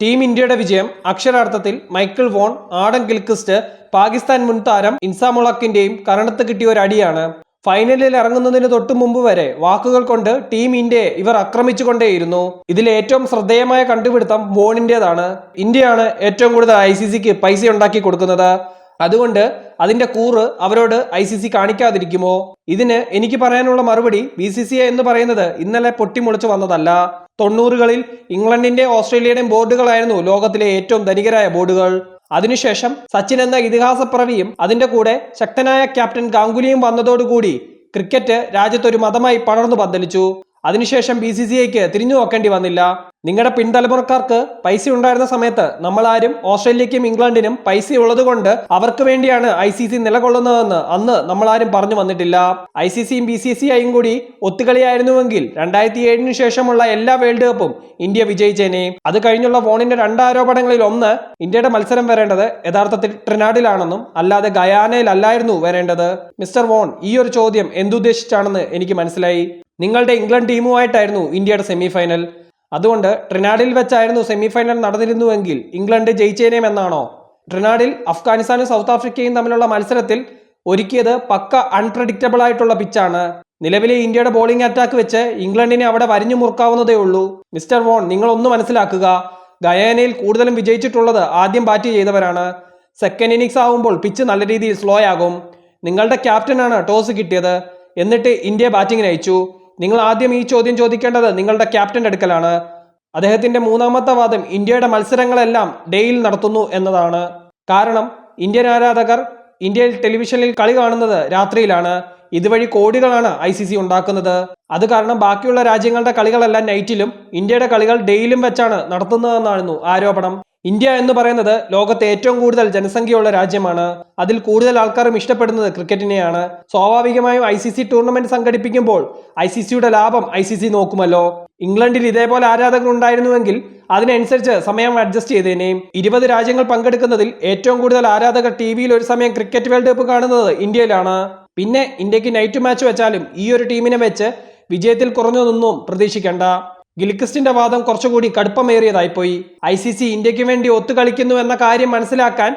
Team ഇന്ത്യയുടെ വിജയം. അക്ഷരാർത്ഥത്തിൽ Michael Vaughan Adam Gilchrist Pakistan മുൻ താരം ഇൻസാമുളക്കിന്റെയും കരണത്ത് കിട്ടിയ ഒരു അടിയാണ്. ഫൈനലിൽ ഇറങ്ങുന്നതിന് തൊട്ടു മുമ്പ് വരെ വാക്കുകൾ കൊണ്ട് ടീം ഇന്ത്യയെ ഇവർ ആക്രമിച്ചുകൊണ്ടേയിരുന്നു. ഇതിൽ ഏറ്റവും ശ്രദ്ധേയമായ കണ്ടുപിടുത്തം വോണിന്റേതാണ്. ഇന്ത്യയാണ് ഏറ്റവും കൂടുതൽ ഐ സി സിക്ക് പൈസ ഉണ്ടാക്കി കൊടുക്കുന്നത്. അതുകൊണ്ട് അതിന്റെ കൂറ് അവരോട് ഐ സി സി കാണിക്കാതിരിക്കുമോ? ഇതിന് എനിക്ക് പറയാനുള്ള മറുപടി ബി സി സി എന്ന് പറയുന്നത് ഇന്നലെ പൊട്ടിമുളച്ചു വന്നതല്ല. തൊണ്ണൂറുകളിൽ ഇംഗ്ലണ്ടിന്റെ ഓസ്ട്രേലിയയുടെയും ബോർഡുകളായിരുന്നു ലോകത്തിലെ ഏറ്റവും ധനികരായ ബോർഡുകൾ. അതിനുശേഷം സച്ചിൻ എന്ന ഇതിഹാസപ്രവിയും അതിന്റെ കൂടെ ശക്തനായ ക്യാപ്റ്റൻ ഗാംഗുലിയും വന്നതോടുകൂടി ക്രിക്കറ്റ് രാജ്യത്തൊരു മതമായി പടർന്നു പന്തലിച്ചു. അതിനുശേഷം ബി സി സി ഐക്ക് തിരിഞ്ഞു നോക്കേണ്ടി വന്നില്ല. നിങ്ങളുടെ പിൻതലമുറക്കാർക്ക് പൈസ ഉണ്ടായിരുന്ന സമയത്ത് നമ്മൾ ആരും ഓസ്ട്രേലിയക്കും ഇംഗ്ലണ്ടിനും പൈസ ഉള്ളതുകൊണ്ട് അവർക്ക് വേണ്ടിയാണ് ഐ സി സി നിലകൊള്ളുന്നതെന്ന് അന്ന് നമ്മൾ ആരും പറഞ്ഞു വന്നിട്ടില്ല. ഐ സി സിയും ബി സി സി ഐയും കൂടി ഒത്തുകളിയായിരുന്നുവെങ്കിൽ രണ്ടായിരത്തി ഏഴിന് ശേഷമുള്ള എല്ലാ വേൾഡ് കപ്പും ഇന്ത്യ വിജയിച്ചേനെ. അത് കഴിഞ്ഞുള്ള വോണിന്റെ രണ്ട് ആരോപണങ്ങളിൽ ഒന്ന് ഇന്ത്യയുടെ മത്സരം വരേണ്ടത് യഥാർത്ഥത്തിൽ ട്രിനാഡിലാണെന്നും അല്ലാതെ ഗയാനയിലല്ലായിരുന്നു വരേണ്ടത്. മിസ്റ്റർ വോൺ ഈ ഒരു ചോദ്യം എന്തുദ്ദേശിച്ചാണെന്ന് എനിക്ക് മനസ്സിലായി. നിങ്ങളുടെ ഇംഗ്ലണ്ട് ടീമുമായിട്ടായിരുന്നു ഇന്ത്യയുടെ സെമി ഫൈനൽ അതുകൊണ്ട് ട്രിനാഡിൽ വെച്ചായിരുന്നു സെമി ഫൈനൽ നടന്നിരുന്നുവെങ്കിൽ ഇംഗ്ലണ്ട് ജയിച്ചേനേമെന്നാണോ? ട്രിനാഡിൽ അഫ്ഗാനിസ്ഥാനും സൗത്ത് ആഫ്രിക്കയും തമ്മിലുള്ള മത്സരത്തിൽ ഒരുക്കിയത് പക്ക അൺപ്രഡിക്റ്റബിൾ ആയിട്ടുള്ള പിച്ചാണ് നിലവിലെ ഇന്ത്യയുടെ ബോളിംഗ് അറ്റാക്ക് വെച്ച് ഇംഗ്ലണ്ടിനെ അവിടെ വരിഞ്ഞു മുറുക്കാവുന്നതേ ഉള്ളൂ. മിസ്റ്റർ വോൺ നിങ്ങൾ ഒന്ന് മനസ്സിലാക്കുക. ഗയാനയിൽ കൂടുതലും വിജയിച്ചിട്ടുള്ളത് ആദ്യം ബാറ്റ് ചെയ്തവരാണ്. സെക്കൻഡ് ഇന്നിങ്സ് ആവുമ്പോൾ പിച്ച് നല്ല രീതിയിൽ സ്ലോ ആകും. നിങ്ങളുടെ ക്യാപ്റ്റനാണ് ടോസ് കിട്ടിയത്. എന്നിട്ട് ഇന്ത്യ ബാറ്റിങ്ങിന് അയച്ചു നിങ്ങൾ ആദ്യം ഈ ചോദ്യം ചോദിക്കേണ്ടത് നിങ്ങളുടെ ക്യാപ്റ്റന്റെ അടുക്കലാണ്. അദ്ദേഹത്തിന്റെ മൂന്നാമത്തെ വാദം ഇന്ത്യയുടെ മത്സരങ്ങളെല്ലാം ഡേയിൽ നടത്തുന്നു എന്നതാണ്. കാരണം ഇന്ത്യൻ ആരാധകർ ഇന്ത്യയിൽ ടെലിവിഷനിൽ കളി കാണുന്നത് രാത്രിയിലാണ്. ഇതുവഴി കോടികളാണ് ഐ സി സി ഉണ്ടാക്കുന്നത്. അത് കാരണം ബാക്കിയുള്ള രാജ്യങ്ങളുടെ കളികളെല്ലാം നൈറ്റിലും ഇന്ത്യയുടെ കളികൾ ഡേയിലും വെച്ചാണ് നടത്തുന്നതെന്നായിരുന്നു ആരോപണം. ഇന്ത്യ എന്ന് പറയുന്നത് ലോകത്തെ ഏറ്റവും കൂടുതൽ ജനസംഖ്യയുള്ള രാജ്യമാണ്. അതിൽ കൂടുതൽ ആൾക്കാരും ഇഷ്ടപ്പെടുന്നത് ക്രിക്കറ്റിനെയാണ്. സ്വാഭാവികമായും ഐ സി സി ടൂർണമെന്റ് സംഘടിപ്പിക്കുമ്പോൾ ഐ സി സിയുടെ ലാഭം ഐ സി സി നോക്കുമല്ലോ. ഇംഗ്ലണ്ടിൽ ഇതേപോലെ ആരാധകർ ഉണ്ടായിരുന്നുവെങ്കിൽ അതിനനുസരിച്ച് സമയം അഡ്ജസ്റ്റ് ചെയ്തേനെയും ഇരുപത് രാജ്യങ്ങൾ പങ്കെടുക്കുന്നതിൽ ഏറ്റവും കൂടുതൽ ആരാധകർ ടി വിയിൽ ഒരു സമയം ക്രിക്കറ്റ് വേൾഡ് കപ്പ് കാണുന്നത് ഇന്ത്യയിലാണ്. പിന്നെ ഇന്ത്യയ്ക്ക് നൈറ്റ് മാച്ച് വെച്ചാലും ഈ ഒരു ടീമിനെ വെച്ച് വിജയത്തിൽ കുറഞ്ഞു നിന്നും പ്രതീക്ഷിക്കേണ്ട. ഗിൽക്രിസ്റ്റിന്റെ വാദം കുറച്ചുകൂടി കടുപ്പമേറിയതായിപ്പോയി. ഐ സി സി ഇന്ത്യയ്ക്ക് വേണ്ടി ഒത്തുകളിക്കുന്നു എന്ന കാര്യം മനസ്സിലാക്കാൻ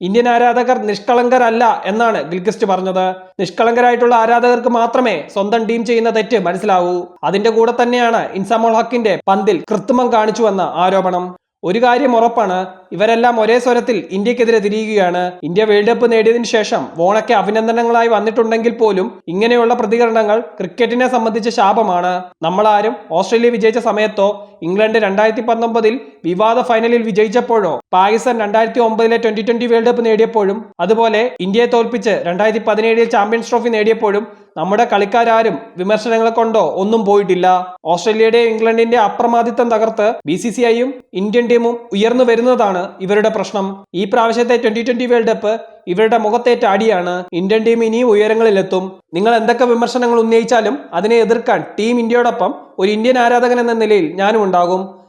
ഇന്ത്യൻ ആരാധകർ നിഷ്കളങ്കരല്ല എന്നാണ് ഗിൽക്രിസ്റ്റ് പറഞ്ഞത്. നിഷ്കളങ്കരായിട്ടുള്ള ആരാധകർക്ക് മാത്രമേ സ്വന്തം ടീം ചെയ്യുന്ന തെറ്റ് മനസ്സിലാവൂ. അതിന്റെ കൂടെ തന്നെയാണ് ഇൻസാമോൾ ഹക്കിന്റെ പന്തിൽ കൃത്രിമം കാണിച്ചുവെന്ന ആരോപണം. ഒരു കാര്യം ഉറപ്പാണ് ഇവരെല്ലാം ഒരേ സ്വരത്തിൽ ഇന്ത്യക്കെതിരെ തിരിയുകയാണ്. ഇന്ത്യ വേൾഡ് കപ്പ് നേടിയതിനു ശേഷം വോണയ്ക്ക് അഭിനന്ദനങ്ങളായി വന്നിട്ടുണ്ടെങ്കിൽ പോലും ഇങ്ങനെയുള്ള പ്രതികരണങ്ങൾ ക്രിക്കറ്റിനെ സംബന്ധിച്ച ശാപമാണ്. നമ്മളാരും ഓസ്ട്രേലിയ വിജയിച്ച സമയത്തോ ഇംഗ്ലണ്ട് രണ്ടായിരത്തി പത്തൊമ്പതിൽ വിവാദ ഫൈനലിൽ വിജയിച്ചപ്പോഴോ പാകിസ്ഥാൻ രണ്ടായിരത്തി ഒമ്പതിലെ ട്വന്റി ട്വന്റി വേൾഡ് കപ്പ് നേടിയപ്പോഴും അതുപോലെ ഇന്ത്യയെ തോൽപ്പിച്ച് രണ്ടായിരത്തി പതിനേഴിൽ ചാമ്പ്യൻസ് ട്രോഫി നേടിയപ്പോഴും നമ്മുടെ കളിക്കാരും വിമർശനങ്ങളെ കൊണ്ടോ ഒന്നും പോയിട്ടില്ല. ഓസ്ട്രേലിയയുടെ ഇംഗ്ലണ്ടിന്റെ അപ്രമാദിത്വം തകർത്ത് ബി സി സി ഐയും ഇന്ത്യൻ ടീമും ഉയർന്നു വരുന്നതാണ് ഇവരുടെ പ്രശ്നം. ഈ പ്രാവശ്യത്തെ ട്വന്റി ട്വന്റി വേൾഡ് കപ്പ് ഇവരുടെ മുഖത്തേറ്റ അടിയാണ്. ഇന്ത്യൻ ടീം ഇനിയും ഉയരങ്ങളിലെത്തും. നിങ്ങൾ എന്തൊക്കെ വിമർശനങ്ങൾ ഉന്നയിച്ചാലും അതിനെ എതിർക്കാൻ ടീം ഇന്ത്യയോടൊപ്പം ഒരു ഇന്ത്യൻ ആരാധകൻ എന്ന നിലയിൽ ഞാനും ഉണ്ടാകും.